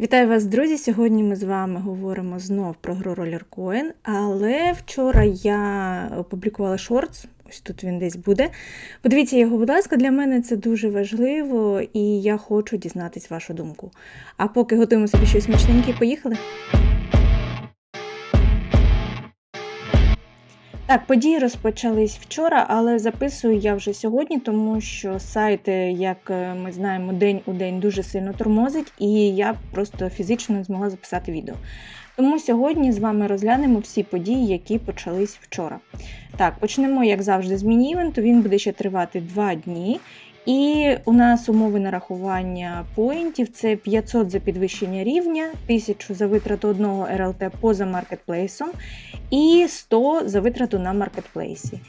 Вітаю вас, друзі! Сьогодні ми з вами говоримо знов про гру Rollercoin, але вчора я опублікувала шортс, ось тут він десь буде. Подивіться його, будь ласка, для мене це дуже важливо і я хочу дізнатись вашу думку. А поки готуємо собі щось смачненьке, поїхали! Так, події розпочались вчора, але записую я вже сьогодні, тому що сайт, як е, ми знаємо, день у день дуже сильно тормозить, і я просто фізично не змогла записати відео. Тому сьогодні з вами розглянемо всі події, які почались вчора. Так, почнемо, як завжди, з міні-івенту. Він буде ще тривати 2 дні. І у нас умови нарахування поінтів це 500 за підвищення рівня, 1000 за витрату одного РЛТ поза маркетплейсом і 100 за витрату на маркетплейсі.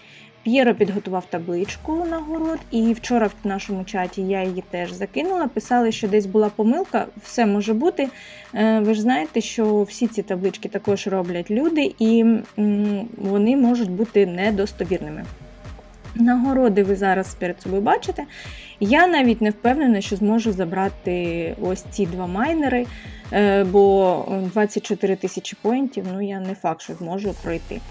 П'єро підготував табличку нагород, і вчора в нашому чаті я її теж закинула. Писали, що десь була помилка, все може бути. Е, Ви ж знаєте, що всі ці таблички також роблять люди, і вони можуть бути недостовірними. Нагороди ви зараз перед собою бачите. Я навіть не впевнена, що зможу забрати ось ці два майнери, е, бо 24 тисячі поінтів, ну я не факт, що зможу пройти.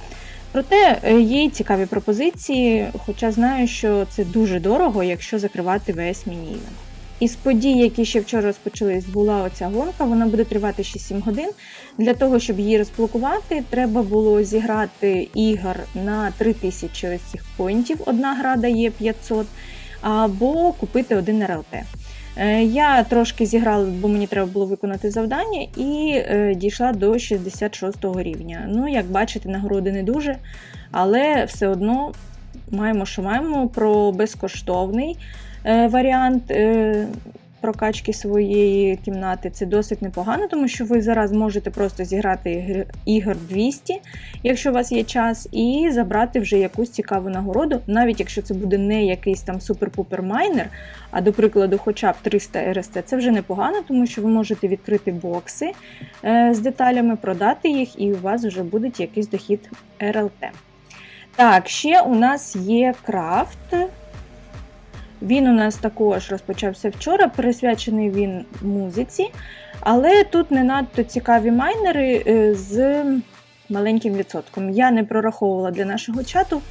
Проте е, є цікаві пропозиції, хоча знаю, що це дуже дорого, якщо закривати весь міні-івент. Із подій, які ще вчора розпочались, була оця гонка. Вона буде тривати ще 7 годин. Для того, щоб її розблокувати, треба було зіграти ігор на 3000 ось цих поінтів. Одна гра дає 500, або купити один РЛТ. Е, Я трошки зіграла, бо мені треба було виконати завдання, і е, дійшла до 66 рівня. Ну, як бачите, нагороди не дуже, але все одно маємо, що маємо про безкоштовний е, варіант е, прокачки своєї кімнати. Це досить непогано, тому що ви зараз можете просто зіграти ігор 200, якщо у вас є час, і забрати вже якусь цікаву нагороду, навіть якщо це буде не якийсь там супер-пупер майнер, а до прикладу, хоча б 300 РСТ, це вже непогано, тому що ви можете відкрити бокси е, з деталями, продати їх, і у вас вже буде якийсь дохід РЛТ. Так, ще у нас є крафт. Він у нас також розпочався вчора, присвячений він музиці, але тут не надто цікаві майнери е, з маленьким відсотком. Я не прораховувала для нашого чату.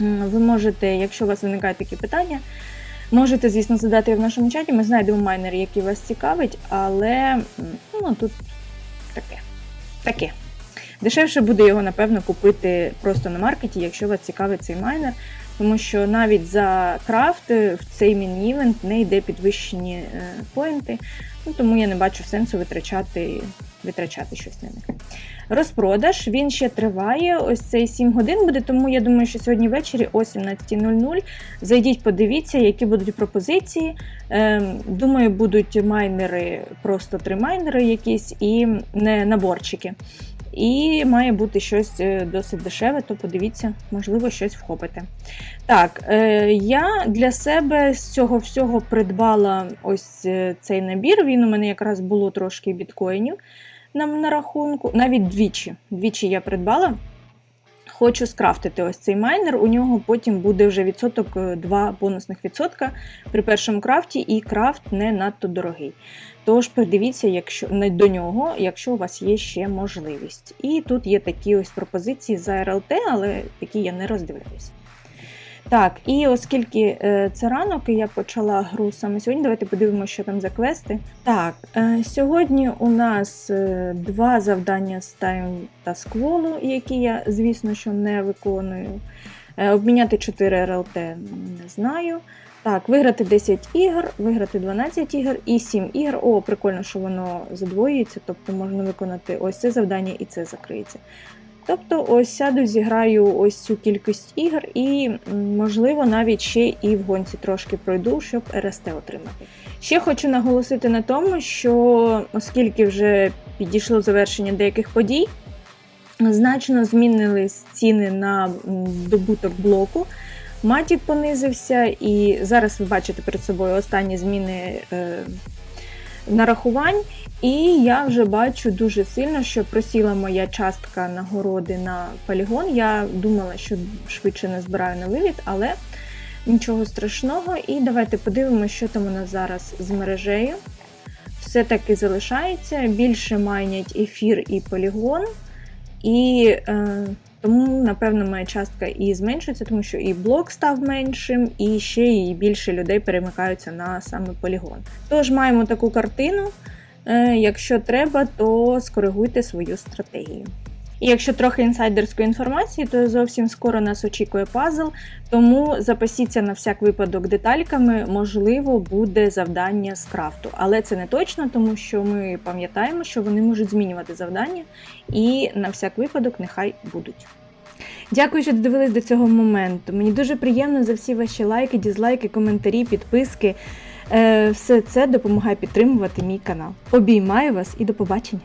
Ви можете, якщо у вас виникають такі питання, можете, звісно, задати в нашому чаті. Ми знайдемо майнери, які вас цікавить, але ну, тут таке. таке. Дешевше буде його, напевно, купити просто на маркеті, якщо вас цікавить цей майнер. Тому що навіть за крафт е, в цей міні-івент не йде підвищені е, поінти, ну, тому я не бачу сенсу витрачати, витрачати щось на них. Розпродаж він ще триває. Ось цей 7 годин буде, тому я думаю, що сьогодні ввечері о 17.00 зайдіть, подивіться, які будуть пропозиції. Ем, Думаю, будуть майнери, просто три майнери якісь і не наборчики. І має бути щось е, досить дешеве, то подивіться, можливо, щось вхопите. Так, е, я для себе з цього всього придбала ось е, цей набір. Він у мене якраз було трошки біткоїнів на, на рахунку. Навіть двічі. Двічі я придбала. Хочу скрафтити ось цей майнер. У нього потім буде вже відсоток е, 2 бонусних відсотка при першому крафті, і крафт не надто дорогий. Тож придивіться якщо, не до нього, якщо у вас є ще можливість. І тут є такі ось пропозиції за РЛТ, але такі я не роздивляюся. Так, і оскільки е, це ранок, і я почала гру саме сьогодні, давайте подивимося, що там за квести. Так, е, сьогодні у нас е, два завдання з тайм та скволу, які я, звісно, що не виконую. Обміняти 4 РЛТ не знаю. Так, виграти 10 ігор, виграти 12 ігор і 7 ігор. О, прикольно, що воно задвоюється, тобто можна виконати ось це завдання і це закриється. Тобто, ось сяду, зіграю ось цю кількість ігор, і, можливо, навіть ще і в гонці трошки пройду, щоб РСТ отримати. Ще хочу наголосити на тому, що оскільки вже підійшло завершення деяких подій, значно змінились ціни на добуток блоку. Матік понизився, і зараз ви бачите перед собою останні зміни е, нарахувань. І я вже бачу дуже сильно, що просіла моя частка нагороди на полігон. Я думала, що швидше не збираю на вивід, але нічого страшного. І давайте подивимося, що там у нас зараз з мережею. все таки залишається. Більше майнять ефір і полігон, і е, тому, напевно, моя частка і зменшується, тому що і блок став меншим, і ще і більше людей перемикаються на саме полігон. Тож маємо таку картину. Е, Якщо треба, то скоригуйте свою стратегію. І якщо трохи інсайдерської інформації, то зовсім скоро нас очікує пазл, тому запасіться на всяк випадок детальками, можливо, буде завдання з крафту. Але це не точно, тому що ми пам'ятаємо, що вони можуть змінювати завдання, і на всяк випадок нехай будуть. Дякую, що додивились до цього моменту. Мені дуже приємно за всі ваші лайки, дізлайки, коментарі, підписки. Е, Все це допомагає підтримувати мій канал. Обіймаю вас і до побачення!